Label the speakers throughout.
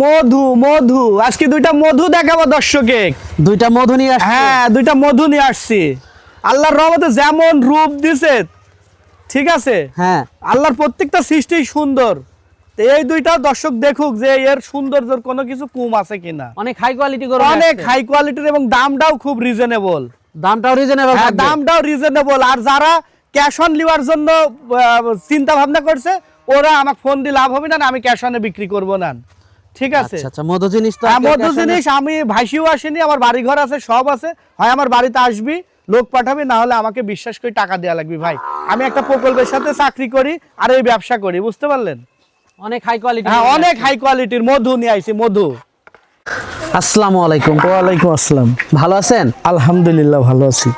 Speaker 1: মধু মধু। আজকে দুইটা মধু দেখাবো দর্শকে।
Speaker 2: দুইটা মধু নিয়ে আসছে?
Speaker 1: হ্যাঁ দুইটা মধু নিয়ে আসছি। আল্লাহর রহমতে যেমন রূপ দিছে ঠিক আছে?
Speaker 2: হ্যাঁ।
Speaker 1: আল্লাহর প্রত্যেকটা সৃষ্টি সুন্দর। এই দুইটা দর্শক দেখুক যে এর সৌন্দর্যের কোনো কিছু কম আছে কিনা।
Speaker 2: অনেক হাই কোয়ালিটি গরু
Speaker 1: অনেক হাই কোয়ালিটির এবং দামটাও খুব রিজনেবল
Speaker 2: দামটাও রিজনেবল
Speaker 1: হ্যাঁ দামটাও রিজনেবল আর যারা ক্যাশ অন লিওয়ার জন্য চিন্তা ভাবনা করছে ওরা আমাকে ফোন দিয়ে লাভ হবে না, আমি ক্যাশ অনে বিক্রি করব না। ঠিক আছে।
Speaker 2: আচ্ছা আচ্ছা মধু জিনিস তো
Speaker 1: হ্যাঁ,
Speaker 2: এ-
Speaker 1: জিনিস আমি ভাইসিও আসেনি আমার বাড়ি ঘর আছে সব আছে। হয় আমার বাড়িতে আসবি লোক পাঠাবি না হলে আমাকে বিশ্বাস করে টাকা দেওয়া লাগবে ভাই। আমি একটা প্রকল্পের সাথে চাকরি করি আর এই ব্যবসা করি বুঝতে পারলেন?
Speaker 2: অনেক হাই কোয়ালিটি
Speaker 1: হ্যাঁ অনেক হাই কোয়ালিটির মধু নিয়ে আইছি মধু।
Speaker 2: আসসালামু আলাইকুম।
Speaker 1: ওয়ালাইকুম আসসালাম।
Speaker 2: ভালো আছেন?
Speaker 1: আলহামদুলিল্লাহ ভালো আছি।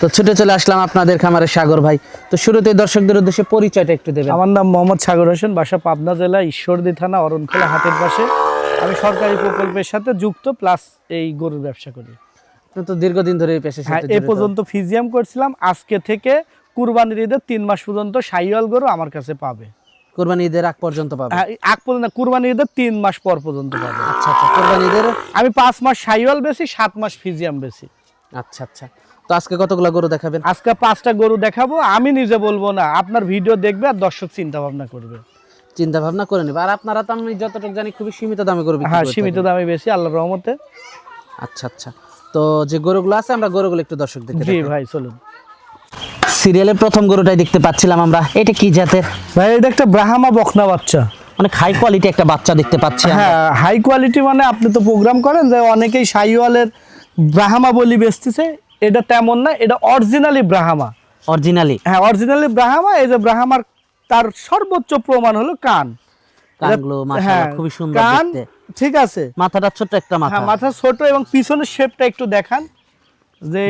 Speaker 2: তো ছুটে চলে আসলাম আপনাদের খামারে সাগর ভাই। তো শুরুতে দর্শকদের উদ্দেশ্যে পরিচয়টা একটু দেবেন।
Speaker 1: আমার নাম মোহাম্মদ সাগর হোসেন বাসা পাবনা জেলা ঈশ্বরদী থানা অরণখোলা হাটের পাশে। আমি সরকারি প্রকল্পের সাথে যুক্ত প্লাস এই গরুর ব্যবসা করি।
Speaker 2: তো দীর্ঘদিন ধরে এই পেশার
Speaker 1: হ্যাঁ
Speaker 2: সাথে
Speaker 1: এ পর্যন্ত ফিজিয়াম করছিলাম আজকে থেকে কুরবানির ঈদের তিন মাস পর্যন্ত সাইওয়াল গরু আমার কাছে পাবে।
Speaker 2: কোরবানি ঈদের আগ পর্যন্ত পাবেন
Speaker 1: হ্যাঁ, আগ পর্যন্ত না, ঈদের তিন মাস পর পর্যন্ত পাবে।
Speaker 2: আচ্ছা আচ্ছা কোরবানি ঈদের
Speaker 1: আমি পাঁচ মাস সাইওয়াল বেশি সাত মাস ফিজিয়াম বেশি।
Speaker 2: আচ্ছা আচ্ছা। তো আজকে কতগুলো গরু দেখাবেন?
Speaker 1: আজকে পাঁচটা গরু দেখাবো আমি নিজে বলব না আপনার ভিডিও দেখবে আর দর্শক চিন্তা ভাবনা করবে।
Speaker 2: চিন্তা ভাবনা করে নেবে। আর আপনারা তো আমি যতটুকু জানি খুবই সীমিত দামে গরু
Speaker 1: হ্যাঁ সীমিত দামে বেশি আল্লাহর রহমতে।
Speaker 2: আচ্ছা আচ্ছা। তো যে গরুগুলো আছে আমরা গরুগুলো একটু দর্শকদেরকে
Speaker 1: জি ভাই চলুন।
Speaker 2: সিরিয়ালের প্রথম গরুটাই দেখতে পাচ্ছিলাম আমরা। এটা কি জাতের?
Speaker 1: ভাই এটা একটা ব্রাহ্মা বকনা বাচ্চা।
Speaker 2: অনেক হাই কোয়ালিটি একটা বাচ্চা দেখতে পাচ্ছি
Speaker 1: হ্যাঁ হাই কোয়ালিটি মানে আপনি তো প্রোগ্রাম করেন যে অনেকেই সাইওয়ালের ব্রাহ্মা বলি বেচতেছে এটা তেমন না এটা অরিজিনালি ব্রাহ্মা
Speaker 2: অরিজিনালি
Speaker 1: হ্যাঁ অরিজিনালি ব্রাহ্মা এই যে ব্রাহ্মার তার সর্বোচ্চ প্রমাণ হলো কান।
Speaker 2: কানগুলো মাশাআল্লাহ
Speaker 1: হ্যাঁ,
Speaker 2: খুবই সুন্দর দেখতে।
Speaker 1: ঠিক আছে।
Speaker 2: মাথাটা ছোট্ট একটা মাথা।
Speaker 1: হ্যাঁ মাথা ছোট এবং পিছনের শেপটা একটু দেখান। যে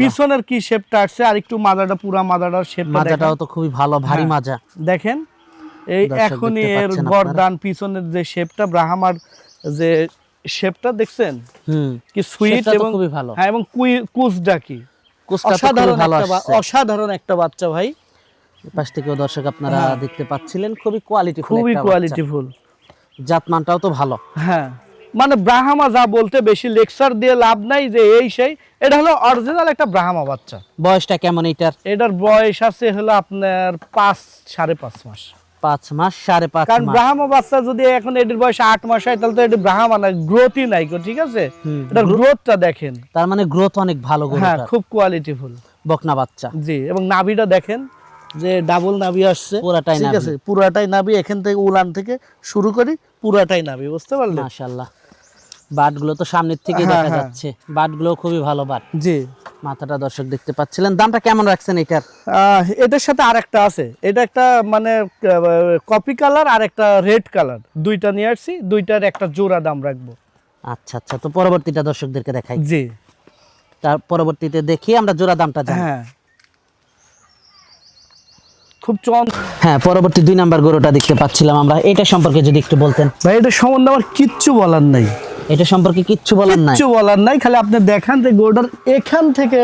Speaker 1: পিছনের কি শেপটা আসছে আর একটু মাজাটা পুরা মাজাটার শেপটা
Speaker 2: মাজাটাও তো খুবই ভালো ভারী
Speaker 1: হ্যাঁ।
Speaker 2: মাজা।
Speaker 1: দেখেন এই এখনই এর গরদান পিছনের যে শেপটা ব্রাহ্মার যে শেপটা দেখছেন? কি সুইট এবং
Speaker 2: খুবই ভালো।
Speaker 1: হ্যাঁ এবং কুই- কুচটা কি অসাধারণ
Speaker 2: ভালো
Speaker 1: একটা অসাধারণ একটা বাচ্চা ভাই।
Speaker 2: পাশ থেকেও দর্শক আপনারা দেখতে পাচ্ছিলেন খুবই কোয়ালিটি
Speaker 1: খুবই কোয়ালিটিফুল
Speaker 2: জাতমানটাও তো ভালো।
Speaker 1: হ্যাঁ। মানে ব্রাহ্মা যা বলতে বেশি লেকচার দিয়ে লাভ নাই যে এই সেই। এটা হলো অরিজিনাল একটা ব্রাহ্মা বাচ্চা।
Speaker 2: বয়সটা কেমন এটার
Speaker 1: এটার বয়স আছে হলো আপনার পাঁচ সাড়ে পাঁচ মাস।
Speaker 2: পাঁচ মাস সাড়ে পাঁচ
Speaker 1: কারণ ব্রাহ্মা বাচ্চা যদি এখন এটির বয়স আট মাস হয় তাহলে তো এটি ব্রাহ্মা না গ্রোথই নাই ঠিক আছে? এটার গ্রোথটা দেখেন।
Speaker 2: তার মানে গ্রোথ অনেক ভালো
Speaker 1: হ্যাঁ খুব কোয়ালিটিফুল
Speaker 2: বকনা বাচ্চা।
Speaker 1: জি এবং নাভিটা দেখেন যে ডাবল নাভি আসছে।
Speaker 2: পুরাটাই
Speaker 1: ঠিক আছে? পুরাটাই নাভি এখান থেকে উলান থেকে শুরু করি পুরাটাই নাভি বুঝতে পারলেন?
Speaker 2: মাশাআল্লাহ। বাটগুলো তো সামনের থেকে
Speaker 1: হ্যাঁ,
Speaker 2: দেখা
Speaker 1: হ্যাঁ।
Speaker 2: যাচ্ছে। বাটগুলো খুবই ভালো বাট।
Speaker 1: জি।
Speaker 2: মাথাটা দর্শক দেখতে পাচ্ছিলেন। দামটা কেমন রাখছেন এটার?
Speaker 1: এটার সাথে আরেকটা আছে। এটা একটা মানে কপি কালার আর একটা রেড কালার। দুইটা নিয়ে আসছি দুইটার একটা জোড়া দাম রাখব।
Speaker 2: আচ্ছা আচ্ছা। তো পরবর্তীটা দর্শকদেরকে দেখাই।
Speaker 1: জি।
Speaker 2: তার পরবর্তীতে দেখি আমরা জোড়া দামটা জানি।
Speaker 1: হ্যাঁ। খুব চন
Speaker 2: হ্যাঁ পরবর্তী দুই নাম্বার গরুটা দেখতে পাচ্ছিলাম আমরা। এটা সম্পর্কে যদি একটু বলতেন।
Speaker 1: ভাই এটা সম্বন্ধে আমার কিচ্ছু বলার নাই।
Speaker 2: এটা সম্পর্কে কিচ্ছু বলার নাই।
Speaker 1: কিচ্ছু বলার নাই খালি আপনি দেখান যে গোটার এখান থেকে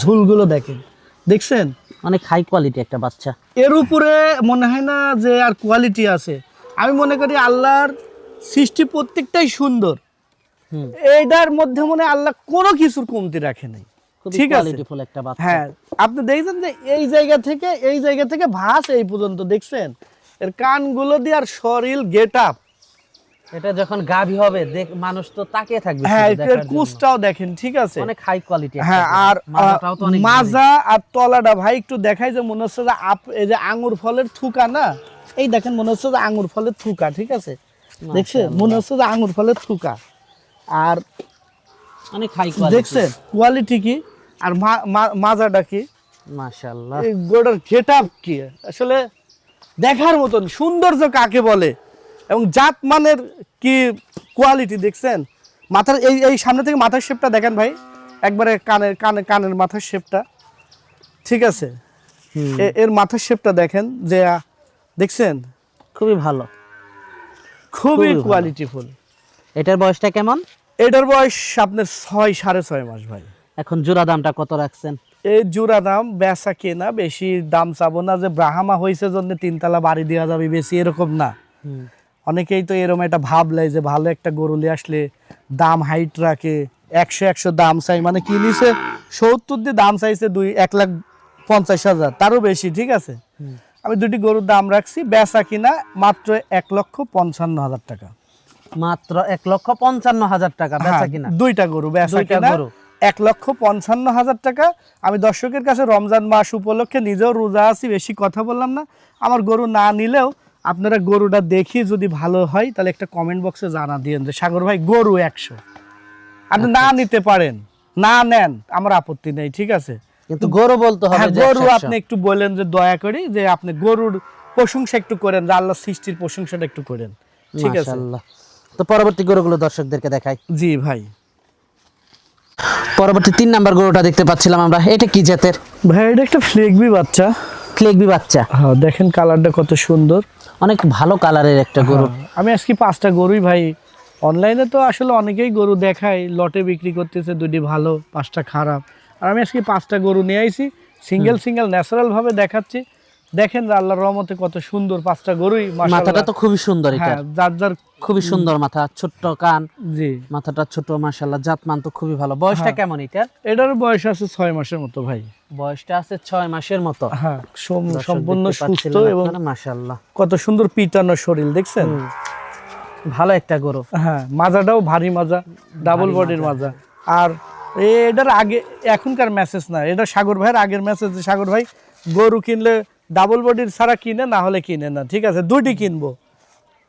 Speaker 1: ঝুলগুলো দেখেন। দেখছেন?
Speaker 2: অনেক হাই কোয়ালিটি একটা বাচ্চা।
Speaker 1: এর উপরে মনে হয় না যে আর কোয়ালিটি আছে। আমি মনে করি আল্লাহর সৃষ্টি প্রত্যেকটাই সুন্দর। এইটার মধ্যে মনে আল্লাহ কোনো কিছুর কমতি রাখে নাই। ঠিক আছে?
Speaker 2: একটা বাচ্চা।
Speaker 1: হ্যাঁ আপনি দেখছেন যে এই জায়গা থেকে এই জায়গা থেকে ভাস এই পর্যন্ত দেখছেন? এর কানগুলো দিয়ে আর শরীর গেট আপ।
Speaker 2: এটা যখন গাভী হবে মানুষ তো তাকিয়ে থাকবে
Speaker 1: হ্যাঁ কুচটাও দেখেন ঠিক আছে?
Speaker 2: অনেক হাই কোয়ালিটি
Speaker 1: হ্যাঁ আর। মাজা আর তলাটা ভাই একটু দেখাই যে মনে হচ্ছে যে আপ এই যে আঙ্গুর ফলের থুকা না? এই দেখেন মনে হচ্ছে যে আঙ্গুর ফলের থুকা ঠিক আছে? দেখছেন? মনে হচ্ছে যে আঙ্গুর ফলের থুকা। আর
Speaker 2: অনেক হাই কোয়ালিটি
Speaker 1: দেখছেন? কোয়ালিটি কি? আর মাজাটা কি?
Speaker 2: মাশাআল্লাহ।
Speaker 1: এই গোটার গেটআপ কি? আসলে দেখার মতন সৌন্দর্য কাকে বলে? এবং জাত মানের কি কোয়ালিটি দেখছেন? মাথার এই এই সামনে থেকে মাথার শেপটা দেখেন ভাই। একবারে কানের কানে কানের মাথার শেপটা ঠিক আছে? এর মাথার শেপটা দেখেন যে দেখছেন?
Speaker 2: খুবই ভালো।
Speaker 1: খুবই। কোয়ালিটিফুল
Speaker 2: এটার বয়সটা কেমন?
Speaker 1: এটার বয়স আপনার ছয় সাড়ে ছয় মাস ভাই।
Speaker 2: এখন জোড়া দামটা কত রাখছেন?
Speaker 1: এই জোড়া দাম বেচা কেনা বেশি দাম চাবো না যে ব্রাহামা হয়েছে জন্য তিনতলা বাড়ি দেওয়া যাবে বেশি এরকম না। অনেকেই তো এরকম একটা ভাবলে যে ভালো একটা গরু নিয়ে আসলে দাম হাইট রাখে একশো একশো দাম চাই মানে কি নিছে? সত্তর দিয়ে দাম চাইছে দুই এক লাখ পঞ্চাশ হাজার তারও বেশি ঠিক আছে? আমি দুটি গরুর দাম রাখছি বেচা কিনা মাত্র এক লক্ষ পঞ্চান্ন হাজার টাকা।
Speaker 2: মাত্র এক লক্ষ পঞ্চান্ন হাজার টাকা বেচা
Speaker 1: হ্যাঁ,
Speaker 2: কিনা?
Speaker 1: দুইটা গরু বেচা কিনা
Speaker 2: গরু।
Speaker 1: এক লক্ষ পঞ্চান্ন হাজার টাকা। আমি দর্শকের কাছে রমজান মাস উপলক্ষে নিজেও রোজা আছি বেশি কথা বললাম না। আমার গরু না নিলেও আপনারা গরুটা দেখি যদি ভালো হয় তাহলে একটা কমেন্ট বক্সে জানা দিয়েন যে সাগর ভাই গরু একশো। আপনি
Speaker 2: আচ্ছা,
Speaker 1: না নিতে পারেন না নেন আমার আপত্তি নেই ঠিক আছে?
Speaker 2: কিন্তু গরু বলতে হবে
Speaker 1: হ্যাঁ গরু আপনি একটু বলেন যে দয়া করি যে আপনি গরুর প্রশংসা একটু করেন যে আল্লাহ সৃষ্টির প্রশংসাটা একটু করেন ঠিক আছে?
Speaker 2: মাশাআল্লাহ। তো পরবর্তী গরুগুলো দর্শকদেরকে দেখাই।
Speaker 1: জি ভাই।
Speaker 2: পরবর্তী তিন নাম্বার গরুটা দেখতে পাচ্ছিলাম আমরা এটা কি জাতের?
Speaker 1: ভাই এটা একটা ফ্লেগবি বাচ্চা।
Speaker 2: ক্লেগবি বাচ্চা।
Speaker 1: হ্যাঁ দেখেন কালারটা কত সুন্দর।
Speaker 2: অনেক ভালো কালারের একটা গরু।
Speaker 1: হ্যাঁ, আমি আজকে পাঁচটা গরুই ভাই। অনলাইনে তো আসলে অনেকেই গরু দেখায় লটে বিক্রি করতেছে দুটি ভালো পাঁচটা খারাপ। আর আমি আজকে পাঁচটা গরু নিয়ে আইছি সিঙ্গেল সিঙ্গেল ন্যাচারালভাবে দেখাচ্ছি। দেখেন আল্লাহর রহমতে কত সুন্দর পাঁচটা গরুই
Speaker 2: মাথাটা তো খুবই সুন্দর এটা।
Speaker 1: হ্যাঁ যার যার
Speaker 2: খুবই সুন্দর মাথা ছোট্ট কান।
Speaker 1: জি।
Speaker 2: মাথাটা ছোট মাশাল্লাহ জাতমান তো খুবই ভালো। বয়সটা
Speaker 1: হ্যাঁ।
Speaker 2: কেমন এটার?
Speaker 1: এটার বয়স আছে ছয় মাসের মতো ভাই।
Speaker 2: বয়সটা আছে ছয় মাসের মতো।
Speaker 1: হ্যাঁ সম্পূর্ণ সুস্থ এবং
Speaker 2: মাশাআল্লাহ।
Speaker 1: কত সুন্দর পিটানো শরীর দেখছেন?
Speaker 2: ভালো একটা গরু।
Speaker 1: হ্যাঁ মাজাটাও ভারী মাজা ডাবল বডির মাজা। আর এটার আগে এখনকার মেসেজ না এটা সাগর ভাইয়ের আগের মেসেজ সাগর ভাই গরু কিনলে ডাবল বডির ছাড়া কিনে না হলে কিনে না। ঠিক আছে দুইটি কিনবো।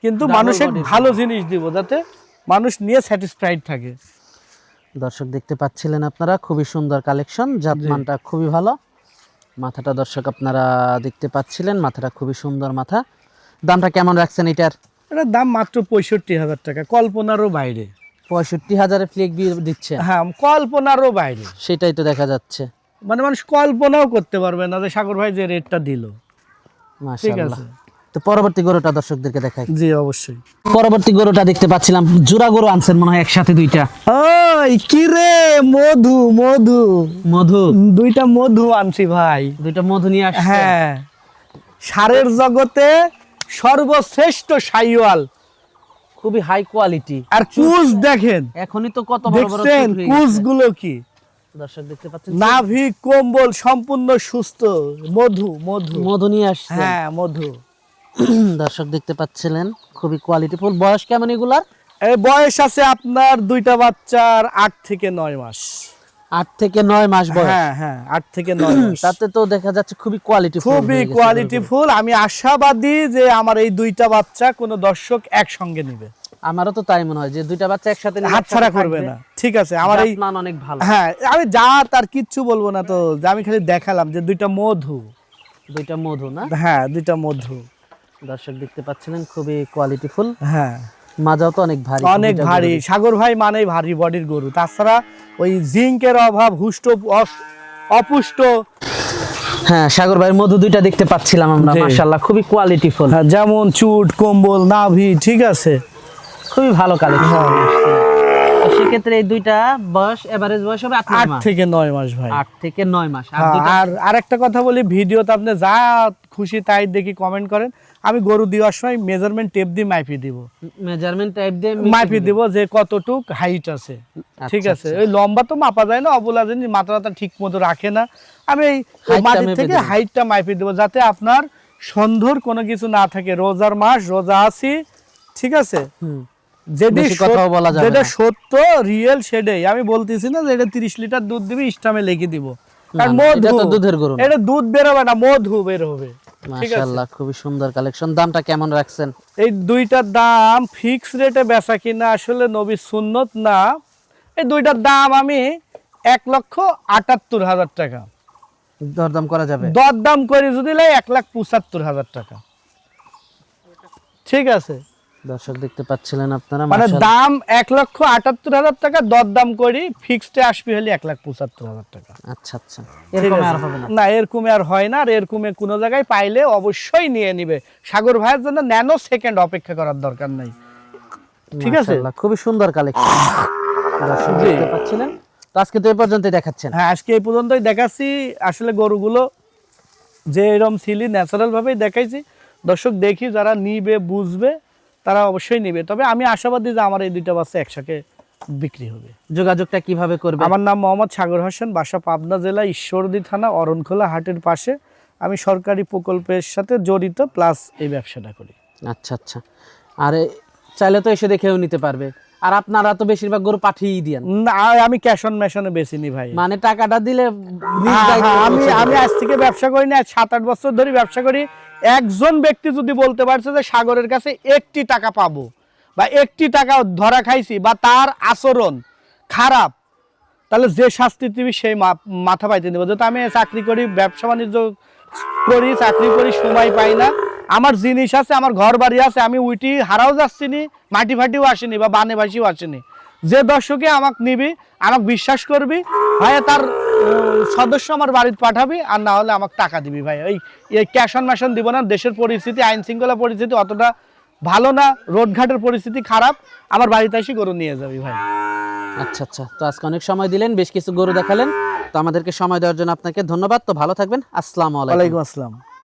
Speaker 1: কিন্তু মানুষের ভালো জিনিস দিব যাতে মানুষ নিয়ে স্যাটিসফাইড থাকে।
Speaker 2: দর্শক দেখতে পাচ্ছিলেন আপনারা খুবই সুন্দর কালেকশন জাতমানটা খুবই ভালো। মাথাটা দর্শক আপনারা দেখতে পাচ্ছিলেন মাথাটা খুবই সুন্দর মাথা। দামটা কেমন রাখছেন এটার?
Speaker 1: এটার দাম মাত্র পঁয়ষট্টি হাজার টাকা কল্পনারও বাইরে।
Speaker 2: পঁয়ষট্টি হাজারে ফ্লেক দিচ্ছে।
Speaker 1: হ্যাঁ কল্পনারও বাইরে।
Speaker 2: সেটাই তো দেখা যাচ্ছে।
Speaker 1: মানে মানুষ কল্পনাও করতে পারবে না যে সাগর ভাই যে রেটটা দিল। ঠিক আছে।
Speaker 2: তো পরবর্তী গরুটা দর্শকদেরকে দেখাই।
Speaker 1: জি অবশ্যই।
Speaker 2: পরবর্তী গরুটা দেখতে পাচ্ছিলাম জোড়া গরু আনছেন মনে হয় একসাথে দুইটা।
Speaker 1: ওই কি রে? মধু মধু।
Speaker 2: মধু?
Speaker 1: দুইটা মধু আনছি ভাই।
Speaker 2: দুইটা মধু নিয়ে আসছে?
Speaker 1: হ্যাঁ। সারের জগতে সর্বশ্রেষ্ঠ সাইওয়াল।
Speaker 2: খুবই হাই কোয়ালিটি
Speaker 1: আর কুচ দেখেন।
Speaker 2: এখনই তো কত বড় বড়
Speaker 1: কুচগুলো কি?
Speaker 2: দর্শক দেখতে পাচ্ছেন
Speaker 1: নাভি কম্বল সম্পূর্ণ সুস্থ মধু মধু।
Speaker 2: মধু নিয়ে আসছে।
Speaker 1: হ্যাঁ মধু।
Speaker 2: দর্শক দেখতে পাচ্ছিলেন খুবই কোয়ালিটিফুল বয়স কেমন এগুলার?
Speaker 1: এই বয়স আছে আপনার দুইটা বাচ্চার আট থেকে নয় মাস।
Speaker 2: আট থেকে নয় মাস বয়স।
Speaker 1: হ্যাঁ হ্যাঁ আট থেকে নয়
Speaker 2: তাতে তো দেখা যাচ্ছে খুবই কোয়ালিটি
Speaker 1: খুবই কোয়ালিটিফুল আমি আশাবাদী যে আমার এই দুইটা বাচ্চা কোনো দর্শক একসঙ্গে নিবে।
Speaker 2: আমারও তো তাই মনে হয় যে দুইটা বাচ্চা একসাথে
Speaker 1: হাতছাড়া করবে না। ঠিক আছে আমার এই
Speaker 2: জাতমান অনেক ভালো।
Speaker 1: হ্যাঁ আমি যা তার কিচ্ছু বলব না তো যে আমি খালি দেখালাম যে দুইটা মধু।
Speaker 2: দুইটা মধু না?
Speaker 1: হ্যাঁ দুইটা মধু।
Speaker 2: দর্শক দেখতে পাচ্ছিলেন খুবই কোয়ালিটিফুল
Speaker 1: হ্যাঁ।
Speaker 2: মাজাও তো অনেক ভারী
Speaker 1: অনেক ভারী। সাগর ভাই মানেই ভারী বডির গরু। তাছাড়া ওই জিঙ্কের অভাব হুষ্ট অপুষ্ট।
Speaker 2: হ্যাঁ সাগর ভাইয়ের মধু দুইটা দেখতে পাচ্ছিলাম আমরা। মাশাআল্লাহ খুবই কোয়ালিটিফুল
Speaker 1: হ্যাঁ, যেমন চুট কম্বল নাভি ঠিক আছে।
Speaker 2: খুবই ভালো কালেকশন
Speaker 1: হ্যাঁ।
Speaker 2: সেক্ষেত্রে এই দুইটা বয়স এভারেজ বয়স হবে আট
Speaker 1: থেকে নয় মাস ভাই।
Speaker 2: আট থেকে নয় মাস। আর
Speaker 1: হ্যাঁ, আর আরেকটা কথা বলি ভিডিওতে আপনি যা খুশি তাই দেখি কমেন্ট করেন। আমি গরু দেওয়ার সময় মেজারমেন্ট টেপ দিয়ে মাইপি দিব।
Speaker 2: মেজারমেন্ট টাইপ দিয়ে
Speaker 1: মাইপি দিব। যে কতটুক হাইট আছে। ঠিক আছে? ওই লম্বা তো মাপা যায় না অবলা জিনিস মাথা মাথা ঠিক মতো রাখে না। আমি এই মাটির থেকে হাইটটা মাইপি দিব যাতে আপনার সন্ধর কোনো কিছু না থাকে। রোজার মাস রোজা আছি ঠিক আছে। যেটি সত্য রিয়েল সেটাই। আমি বলতেছি না যে এটা তিরিশ লিটার দুধ দিবি ইস্টামে লিখে দিব। কারণ মধু।
Speaker 2: দুধের গরু
Speaker 1: এটা দুধ বেরোবে না মধু বের হবে।
Speaker 2: মাশাআল্লাহ খুবই সুন্দর কালেকশন দামটা কেমন রাখছেন?
Speaker 1: এই দুইটার দাম ফিক্স রেটে বেচা কিনা আসলে নবী সুন্নত না। এই দুইটার দাম আমি এক লক্ষ আটাত্তর হাজার টাকা।
Speaker 2: দরদাম করা যাবে?
Speaker 1: দর দাম করে যদি লাই এক লাখ পঁচাত্তর হাজার টাকা। ঠিক আছে?
Speaker 2: দর্শক দেখতে পাচ্ছিলেন আপনারা
Speaker 1: মানে দাম এক লক্ষ আটাত্তর হাজার টাকা দর দাম করি ফিক্সডে আসবে হলে এক লাখ পঁচাত্তর হাজার টাকা।
Speaker 2: আচ্ছা আচ্ছা। এরকম আর হবে না।
Speaker 1: না এরকমে আর হয় না আর এরকমে কোনো জায়গায় পাইলে অবশ্যই নিয়ে নিবে। সাগর ভাইয়ের জন্য ন্যানো সেকেন্ড অপেক্ষা করার দরকার নাই। ঠিক আছে?
Speaker 2: খুবই সুন্দর কালেকশন দর্শক দেখতে পাচ্ছিলেন? তো আজকে তো এই পর্যন্তই দেখাচ্ছেন।
Speaker 1: হ্যাঁ আজকে এই পর্যন্তই দেখাচ্ছি। আসলে গরুগুলো যে এরকম ছিলি ন্যাচারাল ভাবেই দেখাইছি। দর্শক দেখি যারা নিবে বুঝবে। তারা অবশ্যই নেবে। তবে আমি আশাবাদী যে আমার এই দুইটা বাচ্চা একসাথে বিক্রি হবে।
Speaker 2: যোগাযোগটা কীভাবে করবে?
Speaker 1: আমার নাম মোহাম্মদ সাগর হোসেন বাসা পাবনা জেলা ঈশ্বরদী থানা অরণখোলা হাটের পাশে। আমি সরকারি প্রকল্পের সাথে জড়িত প্লাস এই ব্যবসাটা করি।
Speaker 2: আচ্ছা আচ্ছা। আর চাইলে তো এসে দেখেও নিতে পারবে। আর আপনারা তো বেশিরভাগ গরু পাঠিয়ে দিয়েন।
Speaker 1: না আমি ক্যাশ অন মেশনে বেশি নি ভাই।
Speaker 2: মানে টাকাটা দিলে
Speaker 1: আমি আমি আজ থেকে ব্যবসা করি না সাত আট বছর ধরে ব্যবসা করি। একজন ব্যক্তি যদি বলতে পারছে যে সাগরের কাছে একটি টাকা পাবো বা একটি টাকা ধরা খাইছি বা তার আচরণ খারাপ তাহলে যে শাস্তি দিবি সেই মাথা পাইতে দেবো। যেহেতু আমি চাকরি করি ব্যবসা বাণিজ্য করি চাকরি করি সময় পাই না। আমার জিনিস আছে আমার ঘর বাড়ি আছে আমি উইটি হারাও যাচ্ছি নি মাটি ফাটিও আসেনি বা বানে বাসিও আসেনি। যে দর্শকে আমাকে নিবি আমাকে বিশ্বাস করবি ভাই তার সদস্য আমার বাড়িতে পাঠাবি আর না হলে আমাকে টাকা দিবি ভাই ওই এই ক্যাশ অন ম্যাশন দিব না দেশের পরিস্থিতি আইন শৃঙ্খলা পরিস্থিতি অতটা ভালো না রোডঘাটের পরিস্থিতি খারাপ আমার বাড়িতে এসে গরু নিয়ে যাবি ভাই
Speaker 2: আচ্ছা আচ্ছা তো আজকে অনেক সময় দিলেন বেশ কিছু গরু দেখালেন তো আমাদেরকে সময় দেওয়ার জন্য আপনাকে ধন্যবাদ তো ভালো থাকবেন আসসালামু আলাইকুম।
Speaker 1: আসসালাম।